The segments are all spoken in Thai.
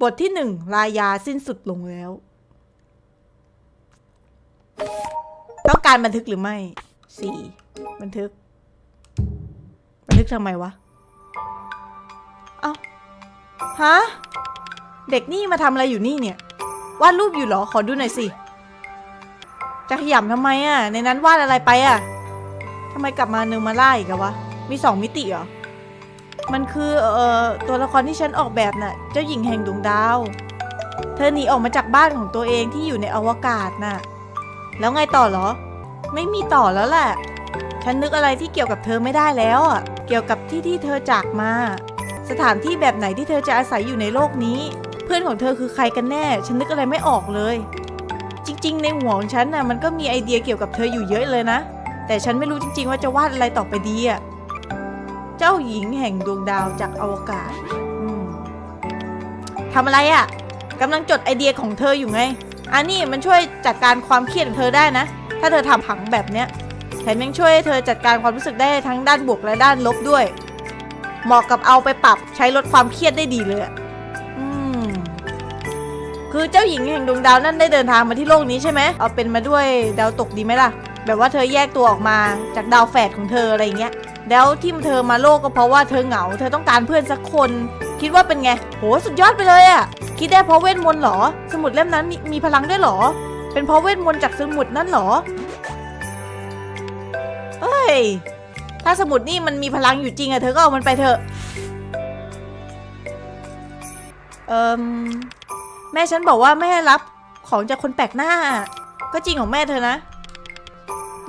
บทที่หนึ่งลายาสิ้นสุดลงแล้ว ต้องการบันทึกหรือไม่สี่บันทึก บันทึกทำไมวะ เอ้าฮะ เด็กนี่มาทำอะไรอยู่นี่เนี่ยวาดรูปอยู่เหรอ ขอดูหน่อยสิ จะขยำทำไมอะ่ะ ในนั้นวาดอะไรไปอะ่ะทำไมกลับมาเนึงมาล่าอีกอะวะ มีสองมิติเหรอ มันคือเอ่อตัวละครที่ฉันออกแบบน่ะ เจ้าหญิงแห่งดวงดาว เธอหนีออกมาจากบ้านของตัวเองที่อยู่ในอวกาศน่ะ แล้วไงต่อเหรอ ไม่มีต่อแล้วแหละ ฉันนึกอะไรที่เกี่ยวกับเธอไม่ได้แล้วอะ เกี่ยวกับที่ที่เธอจากมา สถานที่แบบไหนที่เธอจะอาศัยอยู่ในโลกนี้ เพื่อนของเธอคือใครกันแน่ ฉันนึกอะไรไม่ออกเลย จริง ๆ ในหัวของฉันน่ะมันก็มีไอเดียเกี่ยวกับเธออยู่เยอะเลยนะ แต่ฉันไม่รู้จริง ๆ ว่าจะวาดอะไรต่อไปดีอะ เจ้าหญิงแห่งดวงดาวจากอวกาศทำอะไรอะ่ะกำลังจดไอเดียของเธออยู่ไง อันนี้มันช่วยจัดการความเครียดของเธอได้นะ ถ้าเธอทำผังแบบเนี้ยแถมยังช่วยให้เธอจัดการความรู้สึกได้ทั้งด้านบวกและด้านลบด้วย เหมาะกับเอาไปปรับใช้ลดความเครียดได้ดีเลยอืมคือเจ้าหญิงแห่งดวงดาวนั่นได้เดินทางมาที่โลกนี้ใช่ไหมเอาเป็นมาด้วยดาวตกดีไหมล่ะ แบบว่าเธอแยกตัวออกมาจากดาวแฝดของเธออะไรอย่างเงี้ย แล้วที่เธอมาโลกก็เพราะว่าเธอเหงา เธอต้องการเพื่อนสักคน คิดว่าเป็นไง โหสุดยอดไปเลยอะคิดได้เพราะเวทมนต์เหรอ สมุดเล่มนั้นมีมีพลังด้วยเหรอ เป็นเพราะเวทมนต์จากสมุดนั่นเหรอ เอ้ย ถ้าสมุดนี่มันมีพลังอยู่จริงอะเธอก็เอามันไปเถอะ เอิมแม่ฉันบอกว่าไม่ให้รับของจากคนแปลกหน้า ก็จริงของแม่เธอนะ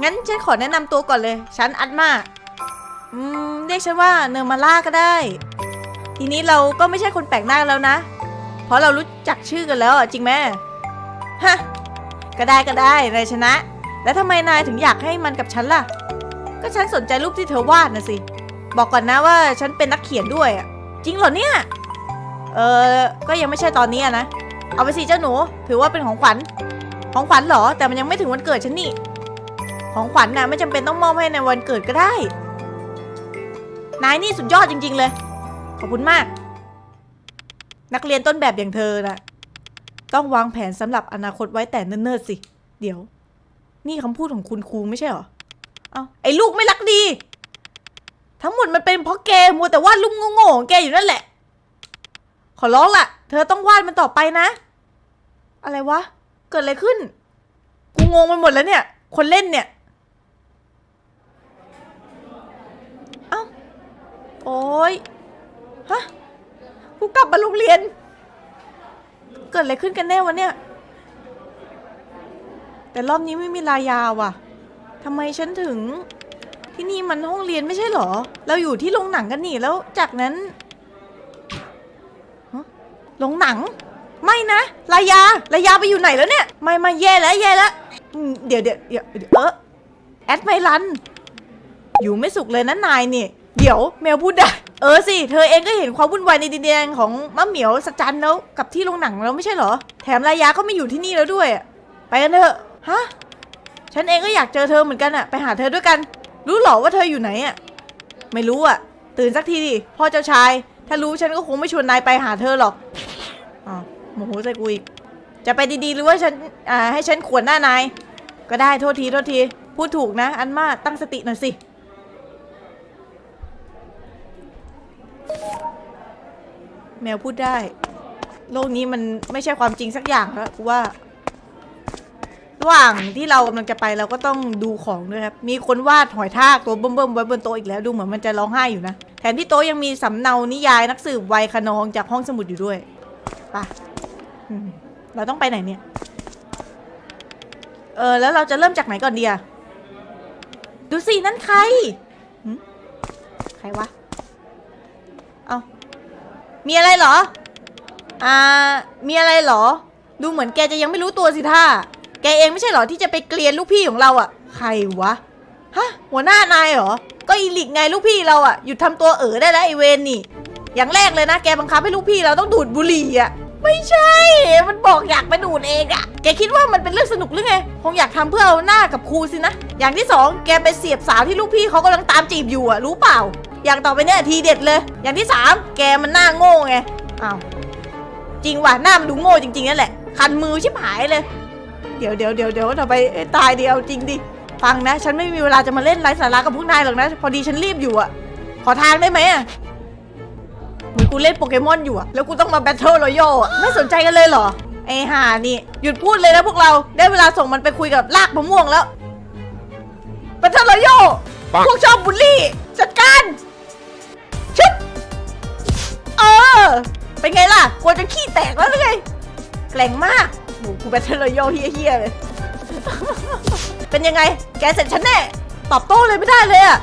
งั้นฉันขอแนะนำตัวก่อนเลย ฉันอัดมา อืมเรียกฉันว่าเนอร์มาล่าก็ได้ ทีนี้เราก็ไม่ใช่คนแปลกหน้าแล้วนะ เพราะเรารู้จักชื่อกันแล้วอะจริงไหมฮะก็ได้ก็ได้นายชนะ แล้วทำไมนายถึงอยากให้มันกับฉันล่ะ ก็ฉันสนใจรูปที่เธอวาดนะสิ บอกก่อนนะว่าฉันเป็นนักเขียนด้วยอะจริงเหรอเนี่ย เออก็ยังไม่ใช่ตอนนี้นะ เอาไปสิเจ้าหนู ถือว่าเป็นของขวัญ ของขวัญเหรอ แต่มันยังไม่ถึงวันเกิดฉันนี่ ของขวัญน่ะไม่จำเป็นต้องมอบให้ในวันเกิดก็ได้ นายนี่สุดยอดจริง ๆ เลย ขอบคุณมาก นักเรียนต้นแบบอย่างเธอน่ะต้องวางแผนสำหรับอนาคตไว้แต่เนิ่นๆสิ เดี๋ยว นี่คำพูดของคุณครูไม่ใช่เหรอ เอาไอ้ลูกไม่รักดี ทั้งหมดมันเป็นเพราะแกมัวแต่วาดรูปโง่ๆของแกอยู่นั่นแหละ ขอร้องล่ะ เธอต้องวาดมันต่อไปนะ อะไรวะ เกิดอะไรขึ้น กูงงไปหมดแล้วเนี่ย คนเล่นเนี่ย เอ้า โอ้ยฮะกูกลับมาโรงเรียน เกิดอะไรขึ้นกันแน่วะเนี่ย แต่รอบนี้ไม่มีลายาว่ะทำไมฉันถึงที่นี่มันห้องเรียนไม่ใช่หรอ เราอยู่ที่โรงหนังกันนี่แล้วจากนั้นโรงหนัง ไม่นะลายาลายาไปอยู่ไหนแล้วเนี่ย ไม่ไม่แย่แล้วแย่แล้วเดี๋ยวเดี๋ยวเดี๋ยวเออแอดไม่รัน อยู่ไม่สุขเลยนะนายนี่ ดี๋ยวแมวพูดได้ เออสิ เธอเองก็เห็นความวุ่นวายในดินแดนของมะเหมียวสจันแล้วกับที่โรงหนังแล้วไม่ใช่เหรอ แถมรายาก็ไม่อยู่ที่นี่แล้วด้วย ไปกันเถอะ ฮะ ฉันเองก็อยากเจอเธอเหมือนกันอะไปหาเธอด้วยกัน รู้เหรอว่าเธออยู่ไหนอะไม่รู้อะตื่นสักทีดิ พ่อเจ้าชาย ถ้ารู้ฉันก็คงไม่ชวนนายไปหาเธอหรอกอ๋อโมโหใส่กูอีก จะไปดีๆหรือว่าฉัน อ่า ให้ฉันขวนหน้านาย ก็ได้โทษทีโทษที พูดถูกนะ อันมาตั้งสติหน่อยสิ แมวพูดได้ โลกนี้มันไม่ใช่ความจริงสักอย่างแล้วกูว่า ระหว่างที่เรากำลังจะไปเราก็ต้องดูของด้วยครับ มีคนวาดหอยทากตัวเบิ่มๆไว้บนโต๊ะอีกแล้วดูเหมือนมันจะร้องไห้อยู่นะ แถมที่โต๊ะยังมีสำเนานิยายนักสืบวัยขนองจากห้องสมุดอยู่ด้วยไปะเราต้องไปไหนเนี่ย เออแล้วเราจะเริ่มจากไหนก่อนเดีอะดูสินั่นใคร ใครวะ เอา มีอะไรเหรอ อ่า มีอะไรเหรอ ดูเหมือนแกจะยังไม่รู้ตัวสิท่า แกเองไม่ใช่เหรอที่จะไปเกลียนลูกพี่ของเราอะ่ะ ใครวะ ฮะ หัวหน้านายเหรอ ก็อีลิกไงลูกพี่เราอะ่ะ หยุดทำตัวเอ๋อได้แล้วไอเวนนี่ อย่างแรกเลยนะ แกบังคับให้ลูกพี่เราต้องดูดบุหรี่อะ่ะ ไม่ใช่ มันบอกอยากไปดูดเองอะแกคิดว่ามันเป็นเรื่องสนุกหรือไง คงอยากทำเพื่อเอาหน้ากับครูสินะ อย่างที่สองแกไปเสียบสาวที่ลูกพี่เขากำลังตามจีบอยู่อะ รู้เปล่า อย่างต่อไปเนี่ยทีเด็ดเลย อย่างที่สามแกมันหน้าโง่ไงอ้าวจจริงว่ะหน้ามันดูโง่จริงๆนั่นแหละ คันมือชิบหายเลย เดี๋ยวเดี๋ยวเดี๋ยวเดี๋ยวทำไมเอ้ยตายเดียวจริงดิฟังนะ ฉันไม่มีเวลาจะมาเล่นไร้สาระกับพวกนายหรอกนะ พอดีฉันรีบอยู่อะขอทางได้ไหมอะเหมือนกูเล่นโปเกมอนอยู่อะแล้วกูต้องมาแบทเทิลรอยัลอะไม่สนใจกันเลยเหรอไอ้ห่านี่ หยุดพูดเลยนะพวกเราได้เวลาส่งมันไปคุยกับลากมะม่วงแล้วแบทเทิลรอยัลปังพวกชอบบูลลี่ จัดการ อ เป็นไงล่ะกลัวจะขี้แตกแล้วหรือไงแกร่งมากโหกูแบทเทิลรอยัลเฮี้ยๆเลย เป็นยังไง แกเสร็จฉันแน่ ตอบโต้เลยไม่ได้เลยอะ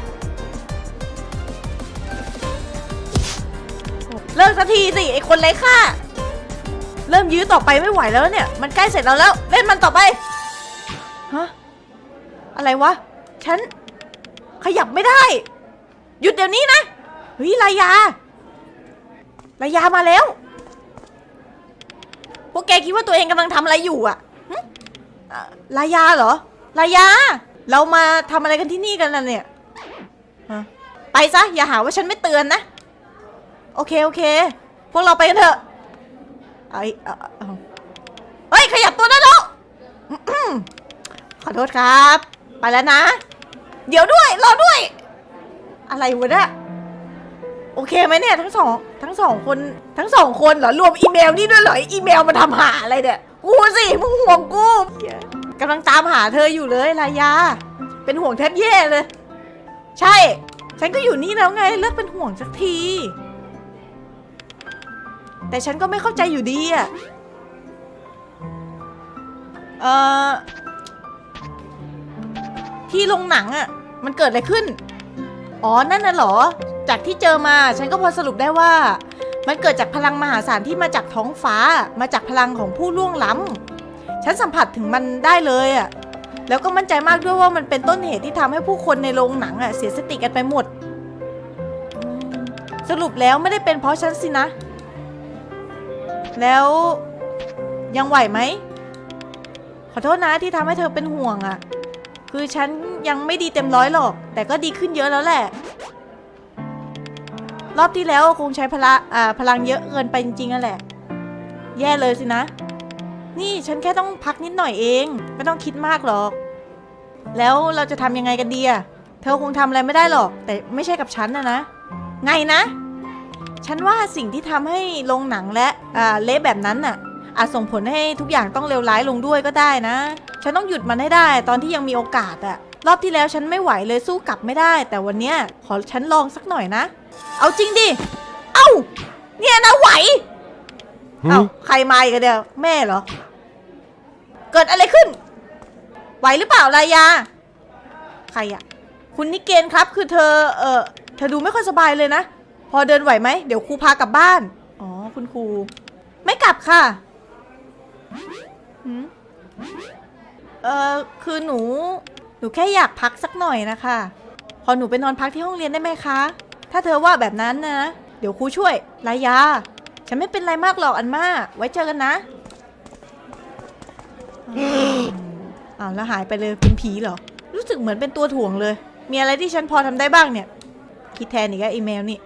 เลิกสักทีสิไอคนไร้ค่า เริ่มยื้อต่อไปไม่ไหวแล้วเนี่ย มันใกล้เสร็จแล้วแล้ว เล่นมันต่อไป ฮะ อะไรวะ ฉัน ขยับไม่ได้ หยุดเดี๋ยวนี้นะ เฮ้ยลายา ลายามาแล้ว พวกแกคิดว่าตัวเองกำลังทำอะไรอยู่อะหึอะลายาเหรอลายา เรามาทำอะไรกันที่นี่กันล่ะเนี่ย ไปซะ อย่าหาว่าฉันไม่เตือนนะ โอเค โอเค พวกเราไปกันเถอะไอ้เอ้ย ขยับตัวได้แล้ว ขอโทษครับ ไปแล้วนะ เดี๋ยวด้วย รอด้วย อะไรวะเนี่ย โอเคไหมเนี่ยทั้งสองทั้งสองคนทั้งสองคนเหรอรวมอีเมลนี่ด้วยเหรออีเมลมาทำหาอะไรเนี่ยกูสิมึงห่วงกูกำลังตามหาเธออยู่เลยลายา เป็นห่วงแทบแย่เลย ใช่ ฉันก็อยู่นี่แล้วไงเลิกเป็นห่วงสักที แต่ฉันก็ไม่เข้าใจอยู่ดีอะเอ่อที่โรงหนังอะ่ะมันเกิดอะไรขึ้น อ๋อ นั่นน่ะเหรอ จากที่เจอมา ฉันก็พอสรุปได้ว่า มันเกิดจากพลังมหาศาลที่มาจากท้องฟ้า มาจากพลังของผู้ล่วงล้ำฉันสัมผัสถึงมันได้เลยอะ่ะแล้วก็มั่นใจมากด้วยว่ามันเป็นต้นเหตุที่ทำให้ผู้คนในโรงหนังอะ่ะเสียสติกันไปหมด สรุปแล้วไม่ได้เป็นเพราะฉันสินะ แล้วยังไหวไหม ขอโทษนะที่ทำให้เธอเป็นห่วงอะ่ะคือฉันยังไม่ดีเต็มร้อยหรอก แต่ก็ดีขึ้นเยอะแล้วแหละ รอบที่แล้วคงใช้พละอ่าพลังเยอะเกินไปจริงๆนั่นแหละ แย่เลยสินะ นี่ฉันแค่ต้องพักนิดหน่อยเอง ไม่ต้องคิดมากหรอก แล้วเราจะทำยังไงกันดีอะเธอคงทำอะไรไม่ได้หรอก แต่ไม่ใช่กับฉันนะนะ ไงนะ ฉันว่าสิ่งที่ทำให้โรงหนังและอ่าเละแบบนั้นน่ะ อาจส่งผลให้ทุกอย่างต้องเลวร้ายลงด้วยก็ได้นะ ฉันต้องหยุดมันให้ได้ ตอนที่ยังมีโอกาสอะรอบที่แล้วฉันไม่ไหวเลยสู้กลับไม่ได้ แต่วันเนี้ยขอฉันลองสักหน่อยนะ เอาจริงดิ เอ้า เนี่ยนะไหว เอ้าใครมาอีกันเดียวแม่เหรอ เกิดอะไรขึ้น ไหวหรือเปล่าลายา ใครอะคุณนิเกนครับ คือเธอ เออเธอดูไม่ค่อยสบายเลยนะ พอเดินไหวไหม เดี๋ยวครูพากลับบ้าน อ๋อ คุณครู ไม่กลับค่ะหืมเออคือหนู หนูแค่อยากพักสักหน่อยนะคะ พอหนูไปนอนพักที่ห้องเรียนได้ไหมคะ ถ้าเธอว่าแบบนั้นนะ เดี๋ยวครูช่วยลายา ฉันไม่เป็นไรมากหรอกอันมาไว้เจอกันนะอ้าวแล้วหายไปเลยเป็นผีเหรอ รู้สึกเหมือนเป็นตัวถ่วงเลย มีอะไรที่ฉันพอทำได้บ้างเนี่ย คิดแทนอีกแล้วอีเมลนี่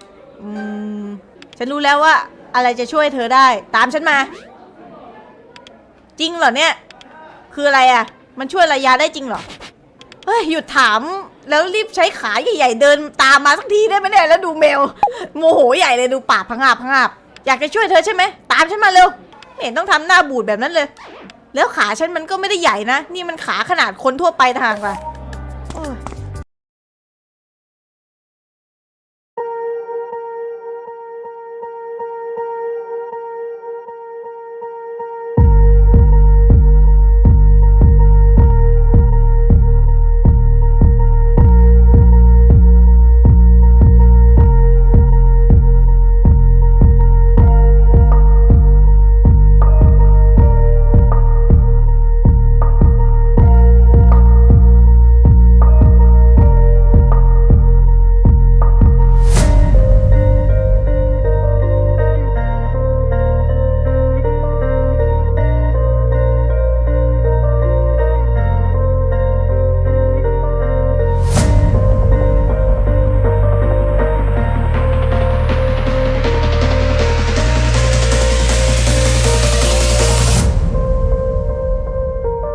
อืม ฉันรู้แล้วว่า อะไรจะช่วยเธอได้ ตามฉันมา จริงเหรอเนี่ย คืออะไรอะ่ะ มันช่วยระยะได้จริงเหรอ เฮ้ย หยุดถาม แล้วรีบใช้ขาใหญ่ๆเดินตามมาสักทีได้ไหมเนี่ยแล้วดูแมว โมโหใหญ่เลยดูปากพังอาบพังอาบอยากจะช่วยเธอใช่ไหมตามฉันมาเร็วไม่เห็นต้องทำหน้าบูดแบบนั้นเลย แล้วขาฉันมันก็ไม่ได้ใหญ่นะ นี่มันขาขนาดคนทั่วไปทางว่ะ